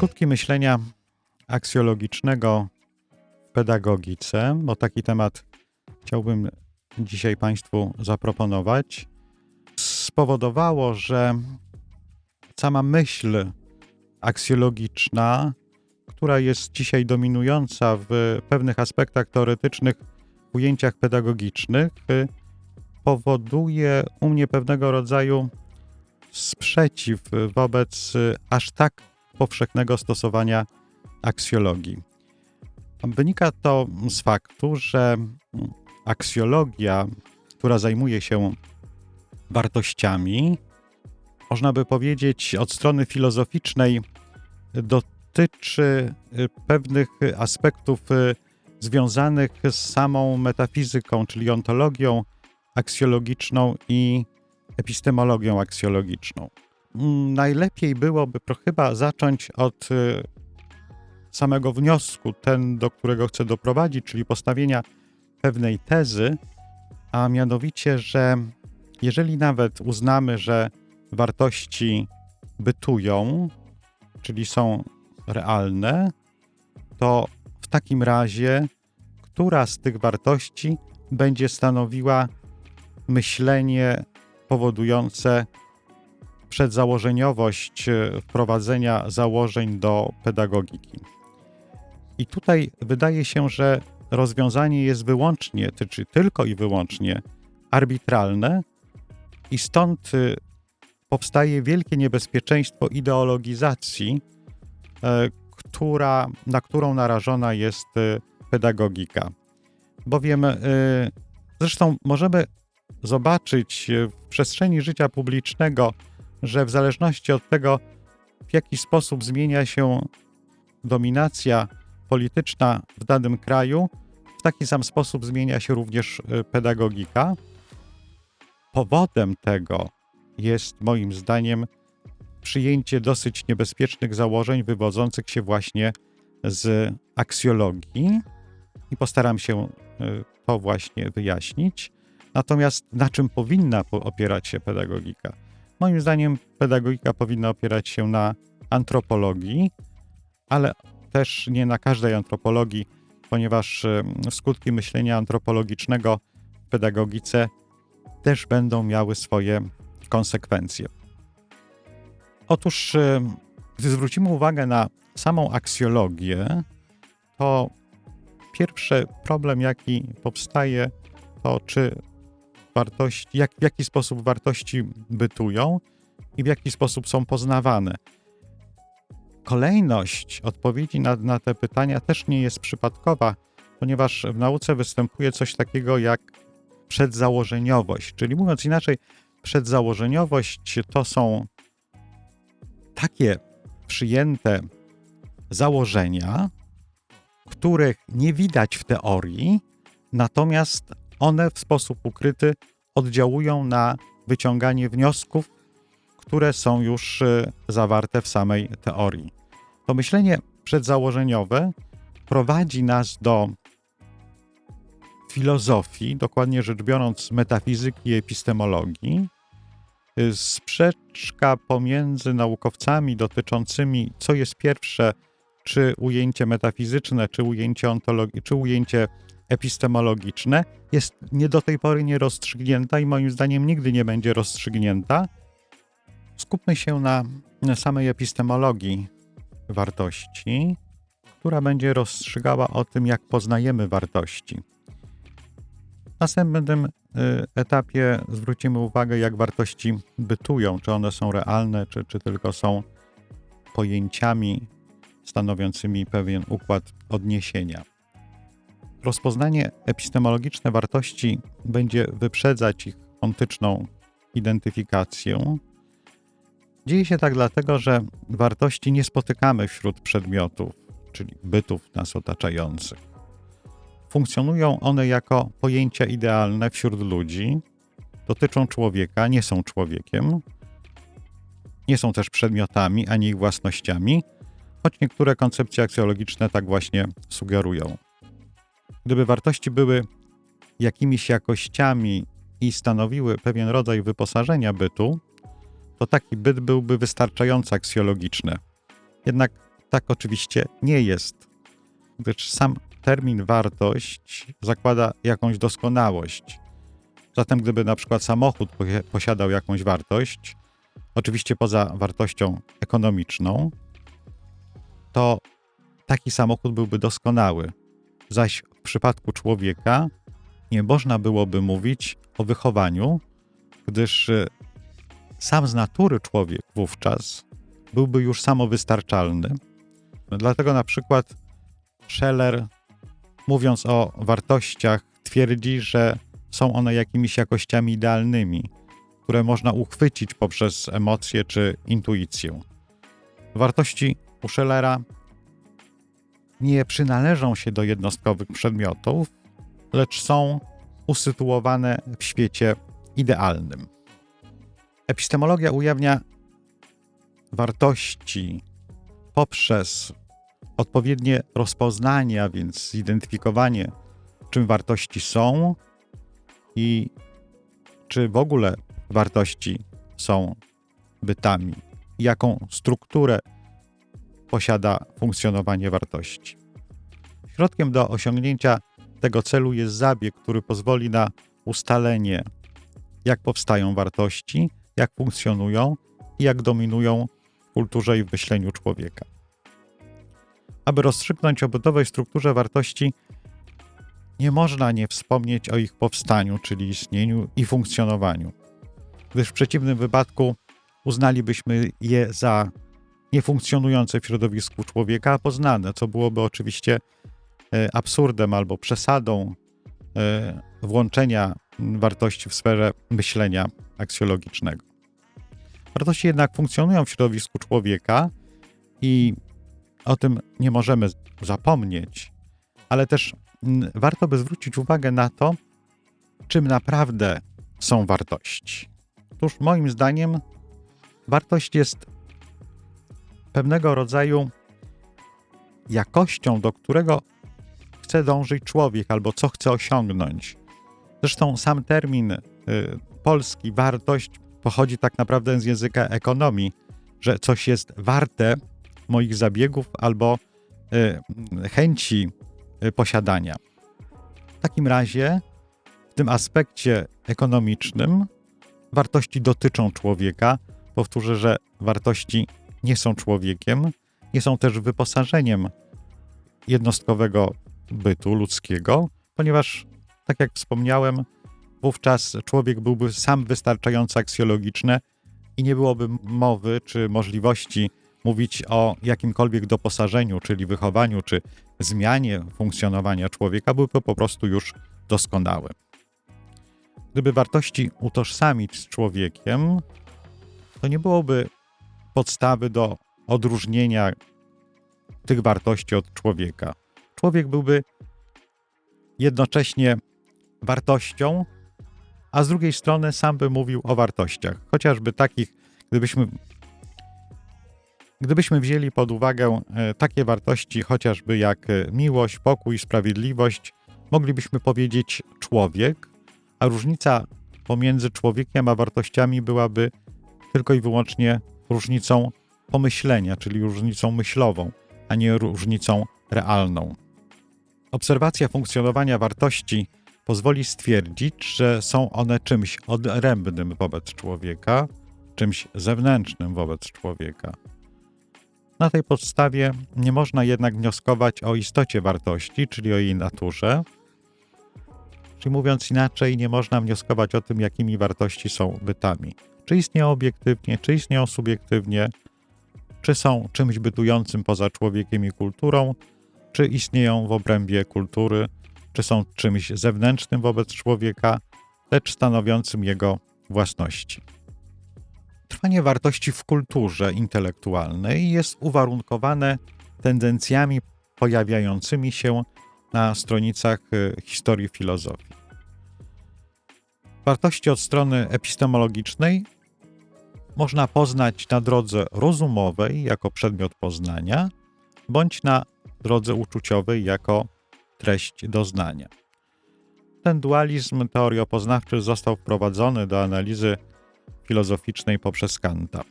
Skutki myślenia aksjologicznego w pedagogice, bo taki temat chciałbym dzisiaj Państwu zaproponować, spowodowało, że sama myśl aksjologiczna, która jest dzisiaj dominująca w pewnych aspektach teoretycznych, w ujęciach pedagogicznych, powoduje u mnie pewnego rodzaju sprzeciw wobec aż tak powszechnego stosowania aksjologii. Wynika to z faktu, że aksjologia, która zajmuje się wartościami, można by powiedzieć od strony filozoficznej, dotyczy y, pewnych aspektów y, związanych z samą metafizyką, czyli ontologią aksjologiczną i epistemologią aksjologiczną. Najlepiej byłoby chyba zacząć od y, samego wniosku, ten, do którego chcę doprowadzić, czyli postawienia pewnej tezy, a mianowicie, że jeżeli nawet uznamy, że wartości bytują, czyli są realne, to w takim razie, która z tych wartości będzie stanowiła myślenie powodujące przedzałożeniowość e, wprowadzenia założeń do pedagogiki. I tutaj wydaje się, że rozwiązanie jest wyłącznie, czy tylko i wyłącznie arbitralne, i stąd y, powstaje wielkie niebezpieczeństwo ideologizacji, e, która, na którą narażona jest pedagogika. Bowiem, zresztą możemy zobaczyć w przestrzeni życia publicznego, że w zależności od tego, w jaki sposób zmienia się dominacja polityczna w danym kraju, w taki sam sposób zmienia się również y, pedagogika. Powodem tego jest moim zdaniem przyjęcie dosyć niebezpiecznych założeń wywodzących się właśnie z aksjologii i postaram się y, to właśnie wyjaśnić. Natomiast na czym powinna po- opierać się pedagogika? Moim zdaniem pedagogika powinna opierać się na antropologii, ale też nie na każdej antropologii, ponieważ skutki myślenia antropologicznego w pedagogice też będą miały swoje konsekwencje. Otóż, gdy zwrócimy uwagę na samą aksjologię, to pierwszy problem, jaki powstaje, to czy wartości, jak, w jaki sposób wartości bytują i w jaki sposób są poznawane. Kolejność odpowiedzi na, na te pytania też nie jest przypadkowa, ponieważ w nauce występuje coś takiego jak przedzałożeniowość. Czyli mówiąc inaczej, przedzałożeniowość to są takie przyjęte założenia, których nie widać w teorii, natomiast one w sposób ukryty oddziałują na wyciąganie wniosków, które są już y, zawarte w samej teorii. To myślenie przedzałożeniowe prowadzi nas do filozofii, dokładnie rzecz biorąc metafizyki i epistemologii, y, sprzeczka pomiędzy naukowcami dotyczącymi, co jest pierwsze, czy ujęcie metafizyczne, czy ujęcie ontologii, czy ujęcie epistemologiczne, jest nie do tej pory nierozstrzygnięta i moim zdaniem nigdy nie będzie rozstrzygnięta. Skupmy się na samej epistemologii wartości, która będzie rozstrzygała o tym, jak poznajemy wartości. W następnym y, etapie zwrócimy uwagę, jak wartości bytują, czy one są realne, czy, czy tylko są pojęciami stanowiącymi pewien układ odniesienia. Rozpoznanie epistemologiczne wartości będzie wyprzedzać ich ontyczną identyfikację. Dzieje się tak dlatego, że wartości nie spotykamy wśród przedmiotów, czyli bytów nas otaczających. Funkcjonują one jako pojęcia idealne wśród ludzi, dotyczą człowieka, nie są człowiekiem, nie są też przedmiotami ani ich własnościami, choć niektóre koncepcje aksjologiczne tak właśnie sugerują. Gdyby wartości były jakimiś jakościami i stanowiły pewien rodzaj wyposażenia bytu, to taki byt byłby wystarczająco aksjologiczny. Jednak Tak oczywiście nie jest, gdyż sam termin wartość zakłada jakąś doskonałość. Zatem, gdyby na przykład samochód posiadał jakąś wartość, oczywiście poza wartością ekonomiczną, to taki samochód byłby doskonały. Zaś w przypadku człowieka nie można byłoby mówić o wychowaniu, gdyż y, sam z natury człowiek wówczas byłby już samowystarczalny. Dlatego na przykład Scheller, mówiąc o wartościach, twierdzi, że są one jakimiś jakościami idealnymi, które można uchwycić poprzez emocje czy intuicję. Wartości u Schellera nie przynależą się do jednostkowych przedmiotów, lecz są usytuowane w świecie idealnym. Epistemologia ujawnia wartości poprzez odpowiednie rozpoznanie, a więc zidentyfikowanie, czym wartości są i czy w ogóle wartości są bytami, jaką strukturę posiada funkcjonowanie wartości. Środkiem do osiągnięcia tego celu jest zabieg, który pozwoli na ustalenie, jak powstają wartości, jak funkcjonują i jak dominują w kulturze i w myśleniu człowieka. Aby rozstrzygnąć o bytowej strukturze wartości, nie można nie wspomnieć o ich powstaniu, czyli istnieniu i funkcjonowaniu, gdyż w przeciwnym wypadku uznalibyśmy je za niefunkcjonujące w środowisku człowieka, poznane, co byłoby oczywiście e, absurdem albo przesadą e, włączenia wartości w sferę myślenia aksjologicznego. Wartości jednak funkcjonują w środowisku człowieka i o tym nie możemy zapomnieć, ale też warto by zwrócić uwagę na to, czym naprawdę są wartości. Otóż moim zdaniem wartość jest pewnego rodzaju jakością, do którego chce dążyć człowiek albo co chce osiągnąć. Zresztą sam termin y, polski wartość pochodzi tak naprawdę z języka ekonomii, że coś jest warte moich zabiegów albo y, chęci y, posiadania. W takim razie, w tym aspekcie ekonomicznym, wartości dotyczą człowieka. Powtórzę, że wartości nie są człowiekiem, nie są też wyposażeniem jednostkowego bytu ludzkiego, ponieważ, tak jak wspomniałem, wówczas człowiek byłby sam wystarczająco aksjologiczny i nie byłoby mowy czy możliwości mówić o jakimkolwiek doposażeniu, czyli wychowaniu, czy zmianie funkcjonowania człowieka, byłby po prostu już doskonały. Gdyby wartości utożsamić z człowiekiem, to nie byłoby podstawy do odróżnienia tych wartości od człowieka. Człowiek byłby jednocześnie wartością, a z drugiej strony sam by mówił o wartościach, chociażby takich, gdybyśmy Gdybyśmy wzięli pod uwagę e, takie wartości, chociażby jak e, miłość, pokój, sprawiedliwość, moglibyśmy powiedzieć człowiek, a różnica pomiędzy człowiekiem a wartościami byłaby tylko i wyłącznie różnicą pomyślenia, czyli różnicą myślową, a nie różnicą realną. Obserwacja funkcjonowania wartości pozwoli stwierdzić, że są one czymś odrębnym wobec człowieka, czymś zewnętrznym wobec człowieka. Na tej podstawie nie można jednak wnioskować o istocie wartości, czyli o jej naturze. Czyli mówiąc inaczej, nie można wnioskować o tym, jakimi wartości są bytami. Czy istnieją obiektywnie, czy istnieją subiektywnie, czy są czymś bytującym poza człowiekiem i kulturą, czy istnieją w obrębie kultury, czy są czymś zewnętrznym wobec człowieka, lecz stanowiącym jego własności. Trwanie wartości w kulturze intelektualnej jest uwarunkowane tendencjami pojawiającymi się na stronicach y, historii filozofii. Wartości od strony epistemologicznej można poznać na drodze rozumowej jako przedmiot poznania, bądź na drodze uczuciowej jako treść doznania. Ten dualizm teoriopoznawczy został wprowadzony do analizy filozoficznej poprzez Kanta.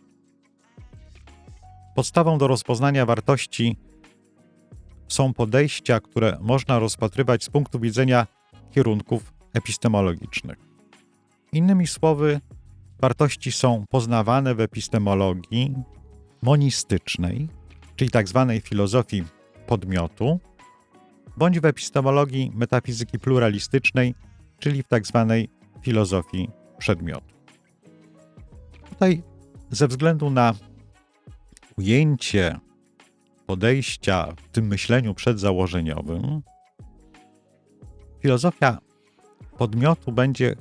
Podstawą do rozpoznania wartości są podejścia, które można rozpatrywać z punktu widzenia kierunków epistemologicznych. Innymi słowy, wartości są poznawane w epistemologii monistycznej, czyli tzw. Tak filozofii podmiotu, bądź w epistemologii metafizyki pluralistycznej, czyli w tzw. Tak filozofii przedmiotu. Tutaj ze względu na ujęcie podejścia w tym myśleniu przedzałożeniowym, filozofia podmiotu będzie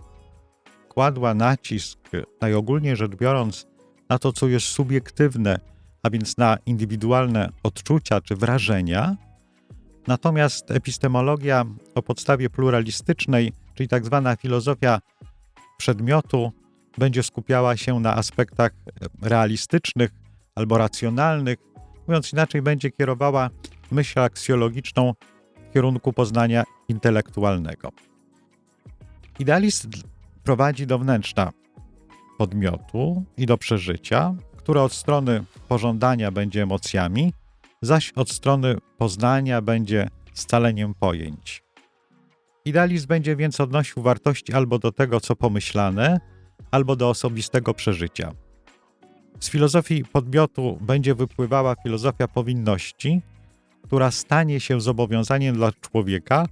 kładła nacisk, najogólniej rzecz biorąc, na to, co jest subiektywne, a więc na indywidualne odczucia czy wrażenia. Natomiast epistemologia o podstawie pluralistycznej, czyli tak zwana filozofia przedmiotu, będzie skupiała się na aspektach realistycznych albo racjonalnych, mówiąc inaczej, będzie kierowała myśl aksjologiczną w kierunku poznania intelektualnego. Idealizm prowadzi do wnętrza podmiotu i do przeżycia, które od strony pożądania będzie emocjami, zaś od strony poznania będzie scaleniem pojęć. Idealizm będzie więc odnosił wartości albo do tego, co pomyślane, albo do osobistego przeżycia. Z filozofii podmiotu będzie wypływała filozofia powinności, która stanie się zobowiązaniem dla człowieka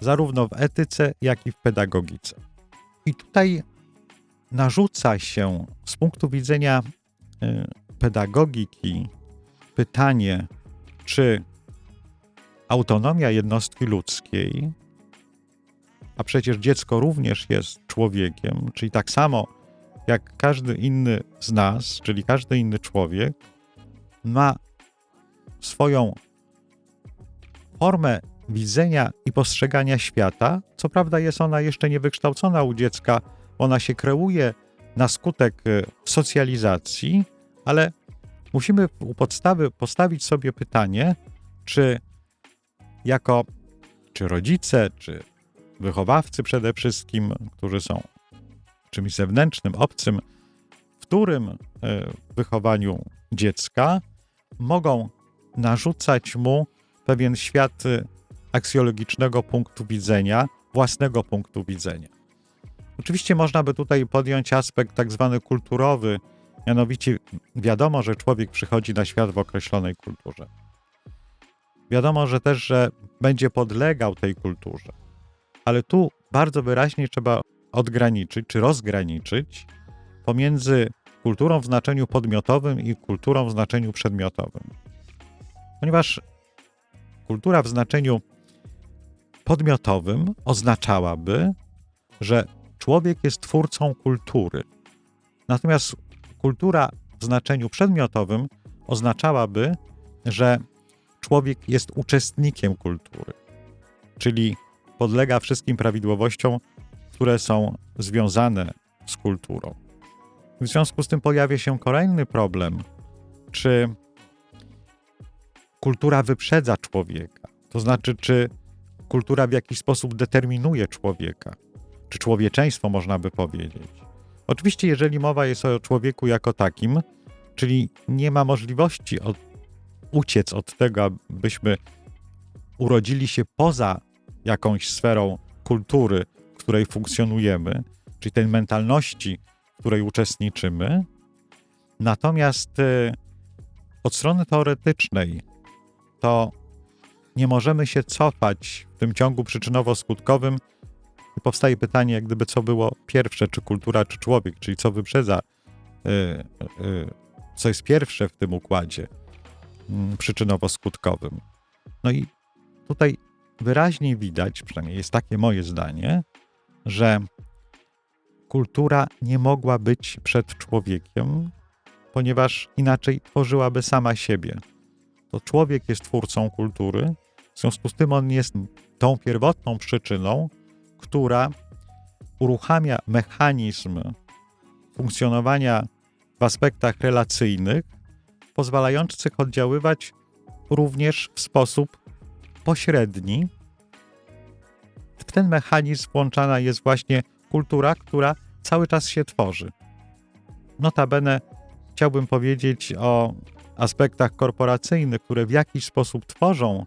zarówno w etyce, jak i w pedagogice. I tutaj narzuca się z punktu widzenia y, pedagogiki pytanie, czy autonomia jednostki ludzkiej, a przecież dziecko również jest człowiekiem, czyli tak samo jak każdy inny z nas, czyli każdy inny człowiek, ma swoją formę widzenia i postrzegania świata. Co prawda jest ona jeszcze niewykształcona u dziecka, ona się kreuje na skutek e, socjalizacji, ale musimy u podstawy postawić sobie pytanie, czy jako czy rodzice, czy wychowawcy przede wszystkim, którzy są czymś zewnętrznym, obcym, w którym e, wychowaniu dziecka mogą narzucać mu pewien świat e, aksjologicznego punktu widzenia, własnego punktu widzenia. Oczywiście można by tutaj podjąć aspekt tak zwany kulturowy, mianowicie wiadomo, że człowiek przychodzi na świat w określonej kulturze. Wiadomo, że też, że będzie podlegał tej kulturze. Ale tu bardzo wyraźnie trzeba odgraniczyć czy rozgraniczyć pomiędzy kulturą w znaczeniu podmiotowym i kulturą w znaczeniu przedmiotowym. Ponieważ kultura w znaczeniu podmiotowym oznaczałaby, że człowiek jest twórcą kultury. Natomiast kultura w znaczeniu przedmiotowym oznaczałaby, że człowiek jest uczestnikiem kultury, czyli podlega wszystkim prawidłowościom, które są związane z kulturą. W związku z tym pojawia się kolejny problem, czy kultura wyprzedza człowieka, to znaczy, czy kultura w jakiś sposób determinuje człowieka, czy człowieczeństwo, można by powiedzieć. Oczywiście, jeżeli mowa jest o człowieku jako takim, czyli nie ma możliwości od, uciec od tego, abyśmy urodzili się poza jakąś sferą kultury, której funkcjonujemy, czyli tej mentalności, w której uczestniczymy. Natomiast y, od strony teoretycznej to nie możemy się cofać w tym ciągu przyczynowo-skutkowym powstaje pytanie, jak gdyby co było pierwsze, czy kultura, czy człowiek, czyli co wyprzedza, y, y, co jest pierwsze w tym układzie mm, przyczynowo-skutkowym. No i tutaj wyraźnie widać, przynajmniej jest takie moje zdanie, że kultura nie mogła być przed człowiekiem, ponieważ inaczej tworzyłaby sama siebie. To człowiek jest twórcą kultury, w związku z tym on jest tą pierwotną przyczyną, która uruchamia mechanizm funkcjonowania w aspektach relacyjnych, pozwalających oddziaływać również w sposób pośredni. W ten mechanizm włączana jest właśnie kultura, która cały czas się tworzy. Notabene chciałbym powiedzieć o aspektach korporacyjnych, które w jakiś sposób tworzą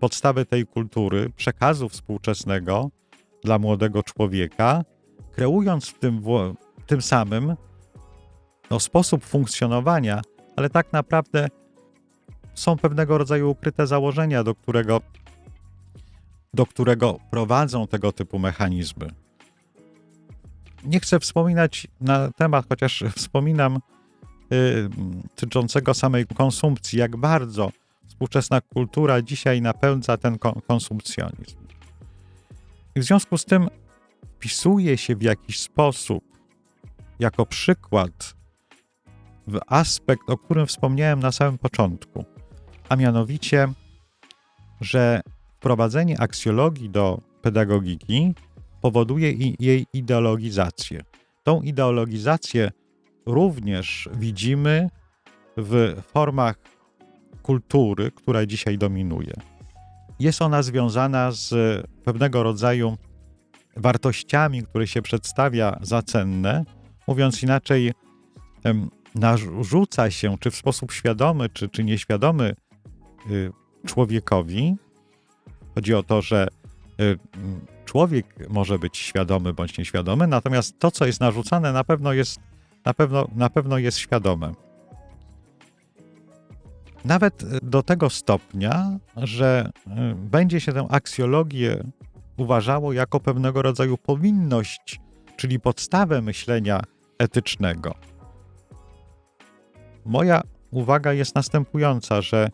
podstawy tej kultury, przekazu współczesnego dla młodego człowieka, kreując w tym, w tym samym no, sposób funkcjonowania, ale tak naprawdę są pewnego rodzaju ukryte założenia, do którego, do którego prowadzą tego typu mechanizmy. Nie chcę wspominać na temat, chociaż wspominam y, dotyczącego samej konsumpcji, jak bardzo współczesna kultura dzisiaj napędza ten konsumpcjonizm. I w związku z tym wpisuje się w jakiś sposób jako przykład w aspekt, o którym wspomniałem na samym początku, a mianowicie, że wprowadzenie aksjologii do pedagogiki powoduje jej ideologizację. Tą ideologizację również widzimy w formach kultury, która dzisiaj dominuje. Jest ona związana z pewnego rodzaju wartościami, które się przedstawia za cenne. Mówiąc inaczej, narzuca się, czy w sposób świadomy, czy, czy nieświadomy, y, człowiekowi. Chodzi o to, że y, człowiek może być świadomy bądź nieświadomy, natomiast to, co jest narzucane, na pewno jest, na pewno, na pewno jest świadome. Nawet do tego stopnia, że y, będzie się tę aksjologię uważało jako pewnego rodzaju powinność, czyli podstawę myślenia etycznego. Moja uwaga jest następująca, że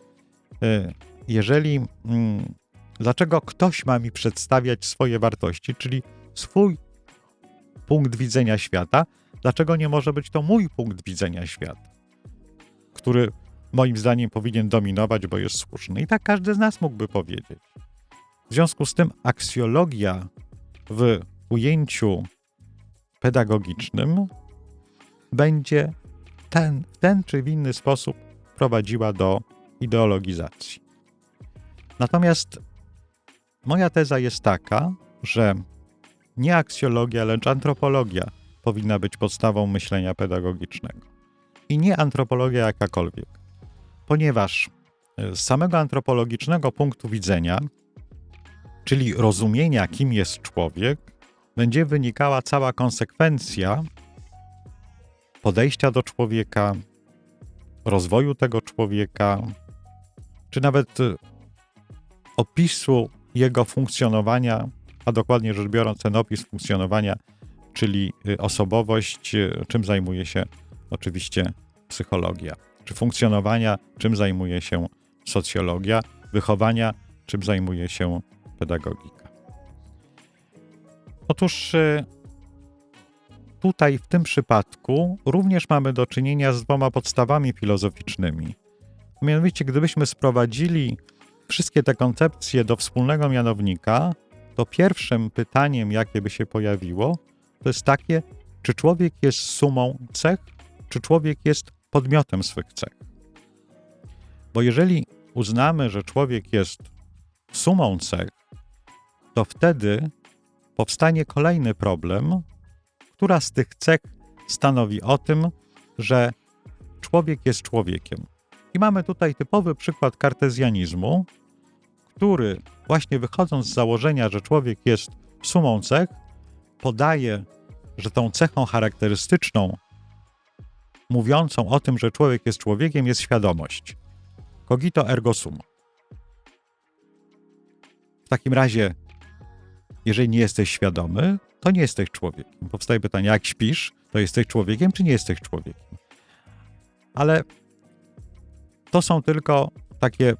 y, jeżeli mm, dlaczego ktoś ma mi przedstawiać swoje wartości, czyli swój punkt widzenia świata, dlaczego nie może być to mój punkt widzenia świata, który moim zdaniem powinien dominować, bo jest słuszny. I tak każdy z nas mógłby powiedzieć. W związku z tym aksjologia w ujęciu pedagogicznym będzie ten, ten czy w inny sposób prowadziła do ideologizacji. Natomiast moja teza jest taka, że nie aksjologia, lecz antropologia powinna być podstawą myślenia pedagogicznego. I nie antropologia jakakolwiek, ponieważ z samego antropologicznego punktu widzenia, czyli rozumienia, kim jest człowiek, będzie wynikała cała konsekwencja podejścia do człowieka, rozwoju tego człowieka, czy nawet y, opisu jego funkcjonowania, a dokładnie rzecz biorąc, ten opis funkcjonowania, czyli y, osobowość, y, czym zajmuje się oczywiście psychologia, czy funkcjonowania, czym zajmuje się socjologia, wychowania, czym zajmuje się pedagogika. Otóż tutaj w tym przypadku również mamy do czynienia z dwoma podstawami filozoficznymi. Mianowicie, gdybyśmy sprowadzili wszystkie te koncepcje do wspólnego mianownika, to pierwszym pytaniem, jakie by się pojawiło, to jest takie, czy człowiek jest sumą cech, czy człowiek jest podmiotem swych cech. Bo jeżeli uznamy, że człowiek jest sumą cech, to wtedy powstanie kolejny problem, która z tych cech stanowi o tym, że człowiek jest człowiekiem. I mamy tutaj typowy przykład kartezjanizmu, który właśnie wychodząc z założenia, że człowiek jest sumą cech, podaje, że tą cechą charakterystyczną, mówiącą o tym, że człowiek jest człowiekiem, jest świadomość. Cogito ergo sum. W takim razie, jeżeli nie jesteś świadomy, to nie jesteś człowiekiem. Powstaje pytanie, jak śpisz, to jesteś człowiekiem, czy nie jesteś człowiekiem? Ale to są tylko takie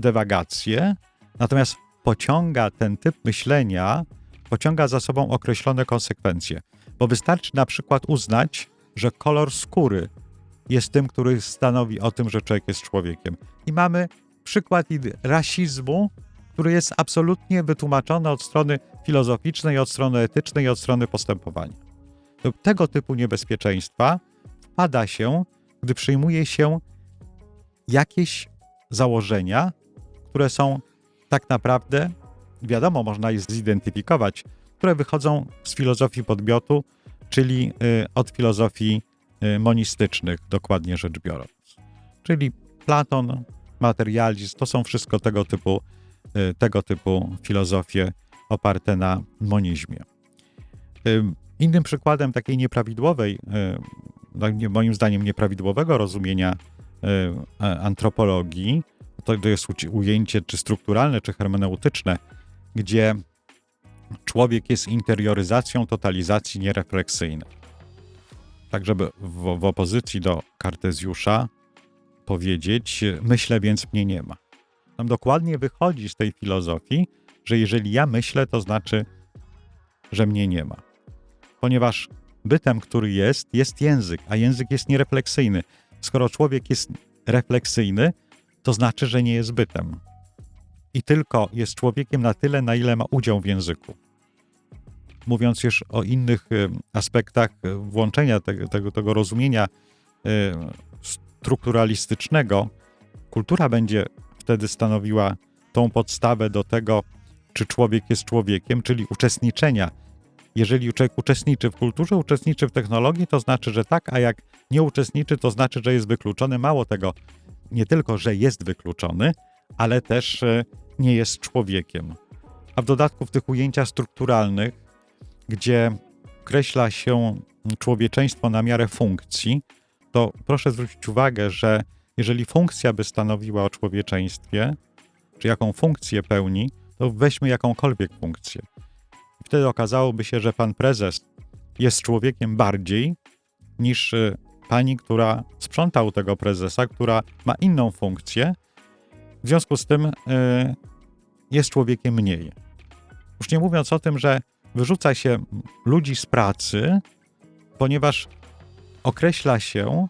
dewagacje, natomiast pociąga ten typ myślenia, pociąga za sobą określone konsekwencje, bo wystarczy na przykład uznać, że kolor skóry jest tym, który stanowi o tym, że człowiek jest człowiekiem. I mamy przykład rasizmu, który jest absolutnie wytłumaczony od strony filozoficznej, od strony etycznej, od strony postępowania. Do tego typu niebezpieczeństwa wpada się, gdy przyjmuje się jakieś założenia, które są tak naprawdę, wiadomo, można je zidentyfikować, które wychodzą z filozofii podmiotu, czyli y, od filozofii y, monistycznych, dokładnie rzecz biorąc. czyli Platon, materializm, to są wszystko tego typu, y, tego typu filozofie oparte na monizmie. Innym przykładem takiej nieprawidłowej, nie- moim zdaniem nieprawidłowego rozumienia antropologii, to, jest ujęcie czy strukturalne, czy hermeneutyczne, gdzie człowiek jest interioryzacją totalizacji nierefleksyjnej. Tak, żeby w, w opozycji do Kartezjusza powiedzieć, myślę, więc mnie nie ma. Tam dokładnie wychodzi z tej filozofii, że jeżeli ja myślę, to znaczy, że mnie nie ma. Ponieważ bytem, który jest, jest język, a język jest nierefleksyjny. Skoro człowiek jest refleksyjny, to znaczy, że nie jest bytem. I tylko jest człowiekiem na tyle, na ile ma udział w języku. Mówiąc już o innych y, aspektach y, włączenia tego, tego, tego rozumienia y, strukturalistycznego, kultura będzie wtedy stanowiła tą podstawę do tego, czy człowiek jest człowiekiem, czyli uczestniczenia. Jeżeli człowiek uczestniczy w kulturze, uczestniczy w technologii, to znaczy, że tak, a jak nie uczestniczy, to znaczy, że jest wykluczony. Mało tego, nie tylko, że jest wykluczony, ale też e, nie jest człowiekiem. A w dodatku w tych ujęciach strukturalnych, gdzie określa się człowieczeństwo na miarę funkcji, to proszę zwrócić uwagę, że jeżeli funkcja by stanowiła o człowieczeństwie, czy jaką funkcję pełni, to weźmy jakąkolwiek funkcję. Wtedy okazałoby się, że pan prezes jest człowiekiem bardziej niż y, pani, która sprząta u tego prezesa, która ma inną funkcję. W związku z tym y, jest człowiekiem mniej. Już nie mówiąc o tym, że wyrzuca się ludzi z pracy, ponieważ określa się,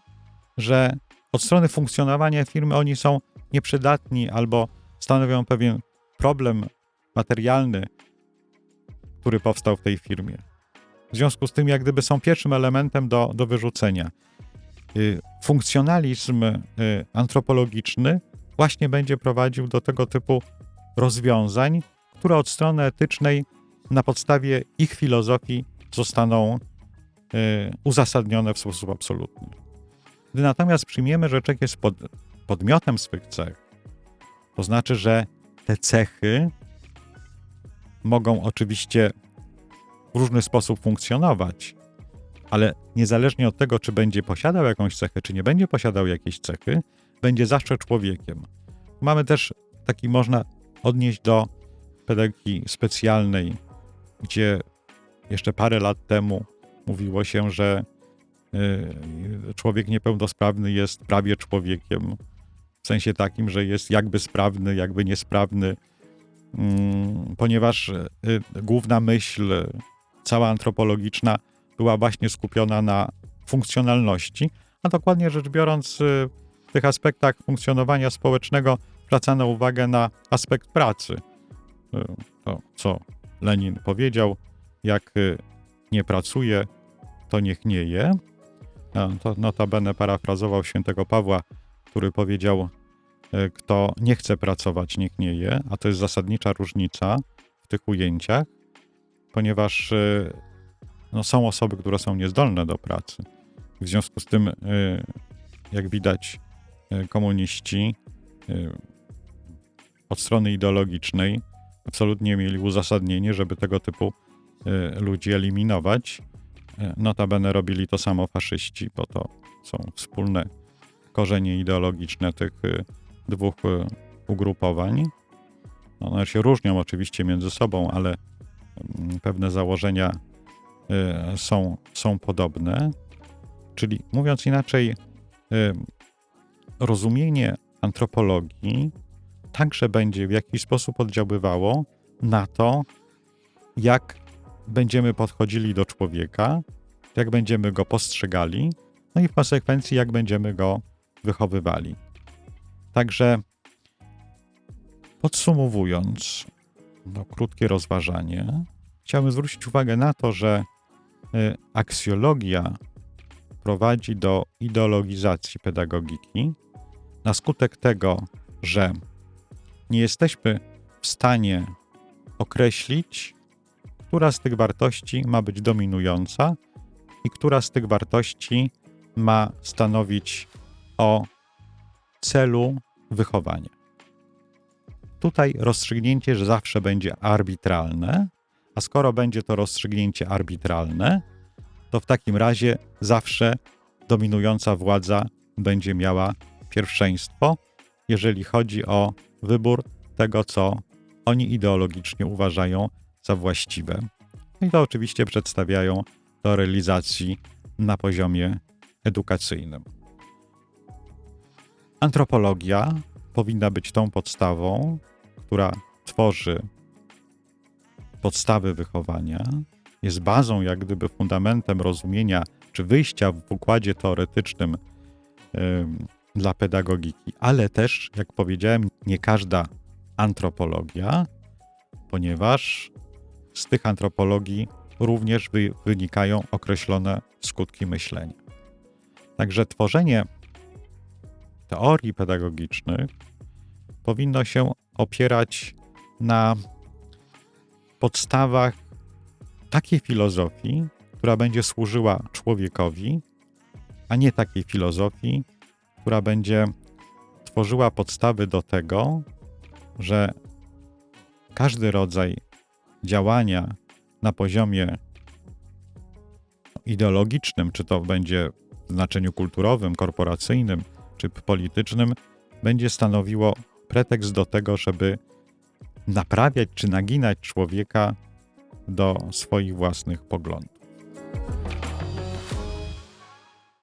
że od strony funkcjonowania firmy oni są nieprzydatni albo stanowią pewien problem materialny, który powstał w tej firmie. W związku z tym, jak gdyby są pierwszym elementem do, do wyrzucenia. Y, Funkcjonalizm y, antropologiczny właśnie będzie prowadził do tego typu rozwiązań, które od strony etycznej na podstawie ich filozofii zostaną y, uzasadnione w sposób absolutny. Gdy natomiast przyjmiemy, że człowiek jest pod, podmiotem swych cech, to znaczy, że te cechy mogą oczywiście w różny sposób funkcjonować, ale niezależnie od tego, czy będzie posiadał jakąś cechę, czy nie będzie posiadał jakiejś cechy, będzie zawsze człowiekiem. Mamy też taki, można odnieść do pedagogiki specjalnej, gdzie jeszcze parę lat temu mówiło się, że y, człowiek niepełnosprawny jest prawie człowiekiem, w sensie takim, że jest jakby sprawny, jakby niesprawny, mm, ponieważ y, główna myśl, cała antropologiczna, była właśnie skupiona na funkcjonalności, a dokładnie rzecz biorąc, y, w tych aspektach funkcjonowania społecznego zwracano uwagę na aspekt pracy. Y, To, co Lenin powiedział, jak y, nie pracuje, to niech nie je. A, To notabene parafrazował świętego Pawła, który powiedział, kto nie chce pracować, niech nie je, a to jest zasadnicza różnica w tych ujęciach, ponieważ no, są osoby, które są niezdolne do pracy. W związku z tym, y, jak widać, y, komuniści y, od strony ideologicznej absolutnie mieli uzasadnienie, żeby tego typu ludzi eliminować. Notabene robili to samo faszyści, bo to są wspólne korzenie ideologiczne tych dwóch ugrupowań. One się różnią oczywiście między sobą, ale mm, pewne założenia są, są podobne. Czyli mówiąc inaczej, y, rozumienie antropologii także będzie w jakiś sposób oddziaływało na to, jak będziemy podchodzili do człowieka, jak będziemy go postrzegali, no i w konsekwencji, jak będziemy go wychowywali. Także podsumowując, no, krótkie rozważanie, chciałbym zwrócić uwagę na to, że y, aksjologia prowadzi do ideologizacji pedagogiki na skutek tego, że nie jesteśmy w stanie określić, która z tych wartości ma być dominująca i która z tych wartości ma stanowić o celu wychowania. Tutaj rozstrzygnięcie, że zawsze będzie arbitralne, a skoro będzie to rozstrzygnięcie arbitralne, to w takim razie zawsze dominująca władza będzie miała pierwszeństwo, jeżeli chodzi o wybór tego, co oni ideologicznie uważają za właściwe. I to oczywiście przedstawiają do realizacji na poziomie edukacyjnym. Antropologia powinna być tą podstawą, która tworzy podstawy wychowania, jest bazą, jak gdyby fundamentem rozumienia czy wyjścia w układzie teoretycznym ym, dla pedagogiki, ale też, jak powiedziałem, nie każda antropologia, ponieważ z tych antropologii również wy, wynikają określone skutki myślenia. Także tworzenie teorii pedagogicznych powinno się opierać na podstawach takiej filozofii, która będzie służyła człowiekowi, a nie takiej filozofii, która będzie tworzyła podstawy do tego, że każdy rodzaj działania na poziomie ideologicznym, czy to będzie w znaczeniu kulturowym, korporacyjnym, czy politycznym, będzie stanowiło pretekst do tego, żeby naprawiać czy naginać człowieka do swoich własnych poglądów.